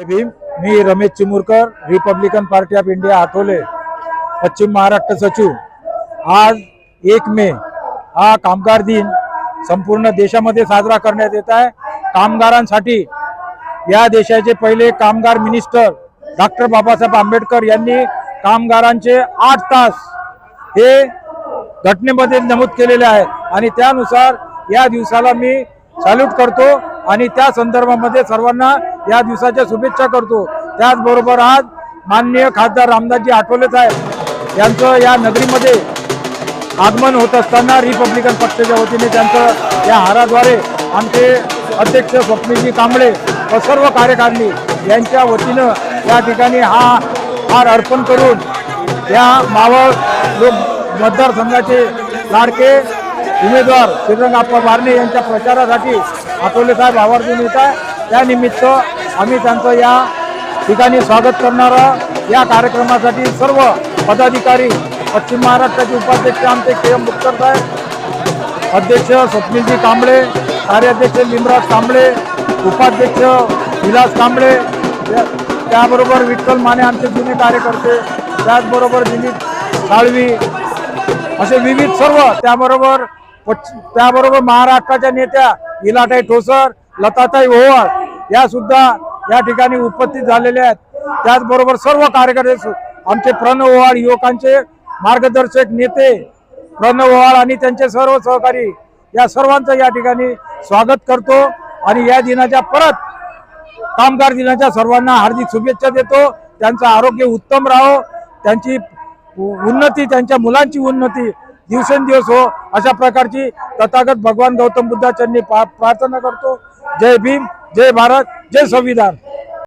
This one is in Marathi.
Bhim me Ramesh Chimurkar Republican Party of India Athawale. पश्चिम महाराष्ट्र सचिव. आज एक मे. हा कामगार दिन संपूर्ण देशामध्ये साजरा करण्यात येत आहे. कामगारांसाठी या देशाचे पहिले कामगार मिनिस्टर डॉक्टर बाबासाहेब आंबेडकर यांनी कामगारांचे आठ तास हे घटनेमध्ये नमूद केलेले आहे आणि त्यानुसार या दिवसाला मी सॅल्यूट करतो. आणि त्या संदर्भामध्ये सर्वांना या दिवसाच्या शुभेच्छा करतो. त्याचबरोबर आज माननीय खासदार रामदासजी आठवले साहेब यांचं या नगरीमध्ये आगमन होत असताना रिपब्लिकन पक्षाच्या वतीने त्यांचं या हाराद्वारे आमचे अध्यक्ष स्वप्नीजी कांबळे व सर्व कार्यकारिणी यांच्या वतीनं या ठिकाणी हा हार अर्पण करून या मावळ लोक मतदारसंघाचे लाडके उमेदवार श्रीरंगाप्पा बारणे यांच्या प्रचारासाठी आठवले साहेब आवर्जून येत आहे. त्यानिमित्त आम्ही त्यांचं या ठिकाणी स्वागत करणारा या कार्यक्रमासाठी सर्व पदाधिकारी पश्चिम महाराष्ट्राचे उपाध्यक्ष आमचे के एम मुक्तर साहेब अध्यक्ष स्वप्नीलजी कांबळे कार्याध्यक्ष लिमराज कांबळे उपाध्यक्ष विलास कांबळे त्याबरोबर विठ्ठल माने आमचे जुने कार्यकर्ते त्याचबरोबर दिलीप साळवी असे विविध सर्व त्याबरोबर त्याबरोबर महाराष्ट्राच्या नेत्या इलाताई ठोसर लताताई ओवाळ या सुद्धा या ठिकाणी उपस्थित झालेल्या आहेत. त्याचबरोबर सर्व कार्यकर्ते सु- आमचे प्रणव ओवाळ युवकांचे मार्गदर्शक नेते प्रणव ओवाळ आणि त्यांचे सर्व सहकारी या सर्वांचं या ठिकाणी स्वागत करतो आणि या दिनाच्या परत कामगार दिनाच्या सर्वांना हार्दिक शुभेच्छा देतो. त्यांचं आरोग्य उत्तम राहो. त्यांची उन्नती त्यांच्या मुलांची उन्नती दिवसेंदिवस हो. अशा प्रकारची तथागत भगवान गौतम बुद्धाच्यांनी प्रार्थना करतो. जय भीम. जय भारत जय संविधान.